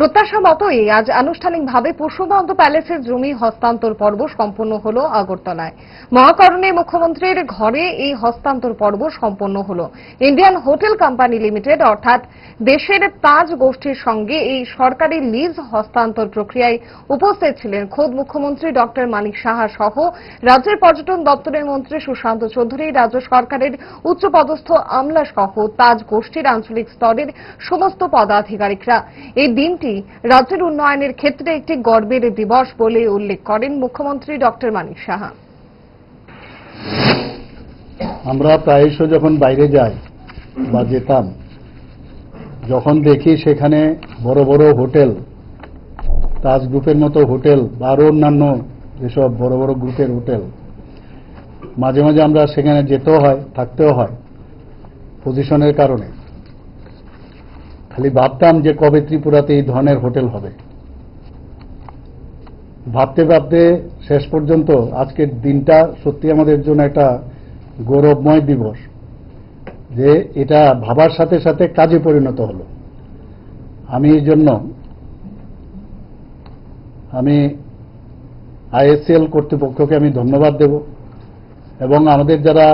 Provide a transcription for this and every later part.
প্রত্যাশা মতোই আজ আনুষ্ঠানিকভাবে পশুবন্ধ প্যালেসের জমি হস্তান্তর পর্ব সম্পন্ন হল আগরতলায়। মহাকরণে মুখ্যমন্ত্রীর ঘরে এই হস্তান্তর পর্ব সম্পন্ন হল। ইন্ডিয়ান হোটেল কোম্পানি লিমিটেড অর্থাৎ দেশের তাজ গোষ্ঠীর সঙ্গে এই সরকারি লিজ হস্তান্তর প্রক্রিয়ায় উপস্থিত ছিলেন খোদ মুখ্যমন্ত্রী ডক্টর মানিক সাহা সহ রাজ্যের পর্যটন দপ্তরের মন্ত্রী সুশান্ত চৌধুরী, রাজ্য সরকারের উচ্চপদস্থ আমলা সহ তাজ গোষ্ঠীর আঞ্চলিক স্তরের সমস্ত পদাধিকারিকরা। এই দিনটি রাজ্যের উন্নয়নের ক্ষেত্রে একটি গর্বের দিবস বলে উল্লেখ করেন মুখ্যমন্ত্রী ডক্টর মানিক সাহা। আমরা প্রায়শ যখন বাইরে যাই বা যেতাম, যখন দেখি সেখানে বড় বড় হোটেল, তাজ গ্রুপের মতো হোটেল বা আরও অন্যান্য যেসব বড় বড় গ্রুপের হোটেল, মাঝে মাঝে আমরা সেখানে যেতেও হয়, থাকতেও হয় পজিশনের কারণে। খালি ভাবতাম যে কবে ত্রিপুরাতে এই ধরনের হোটেল হবে। ভাবতে ভাবতে শেষ পর্যন্ত আজকের দিনটা সত্যি আমাদের জন্য একটা গৌরবময় দিবস, যে এটা ভাবার সাথে সাথে কাজে পরিণত হলো। আমি এই জন্য আমি আইএসএল কর্তৃপক্ষকে আমি ধন্যবাদ দেব এবং আমাদের যারা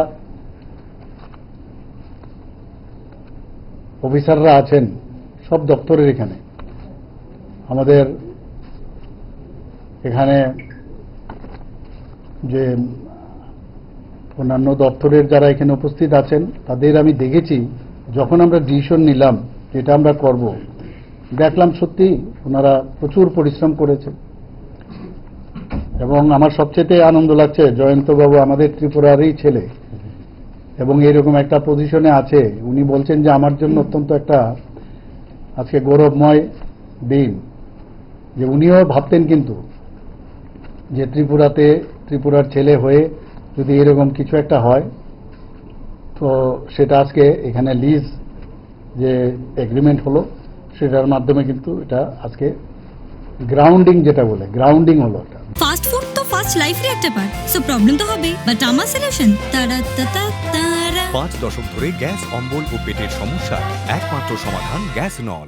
অফিসাররা আছেন সব দপ্তরের এখানে। আমাদের এখানে যে অন্যান্য দপ্তরের যারা এখানে উপস্থিত আছেন, তাদের আমি দেখেছি, যখন আমরা ডিসিশন নিলাম যেটা আমরা করব, দেখলাম সত্যি ওনারা প্রচুর পরিশ্রম করেছে। এবং আমার সবচেয়ে আনন্দ লাগছে, জয়ন্তবাবু আমাদের ত্রিপুরারই ছেলে, এবং এরকম একটা পজিশনে আছে। উনি বলছেন যে, আমার জন্য অত্যন্ত একটা আজকে গৌরবময় দিন যে উনিও ভাবতেন কিন্তু যে ত্রিপুরাতে ত্রিপুরার ছেলে হয়ে যদি এরকম কিছু একটা হয় তো সেটা আজকে এখানে লিজ যে এগ্রিমেন্ট হলো সেটার মাধ্যমে কিন্তু এটা আজকে গ্রাউন্ডিং যেটা বলে গ্রাউন্ডিং হলো এটা। ফাস্ট ফুড তো ফাস্ট লাইফের একটা পার্ট সো প্রবলেম তো হবে বাট আমার সলিউশন তারা তারা তারা। পাঁচ দশক ধরে গ্যাস অম্বল ও পেটের সমস্যা একমাত্র সমাধান গ্যাস নল।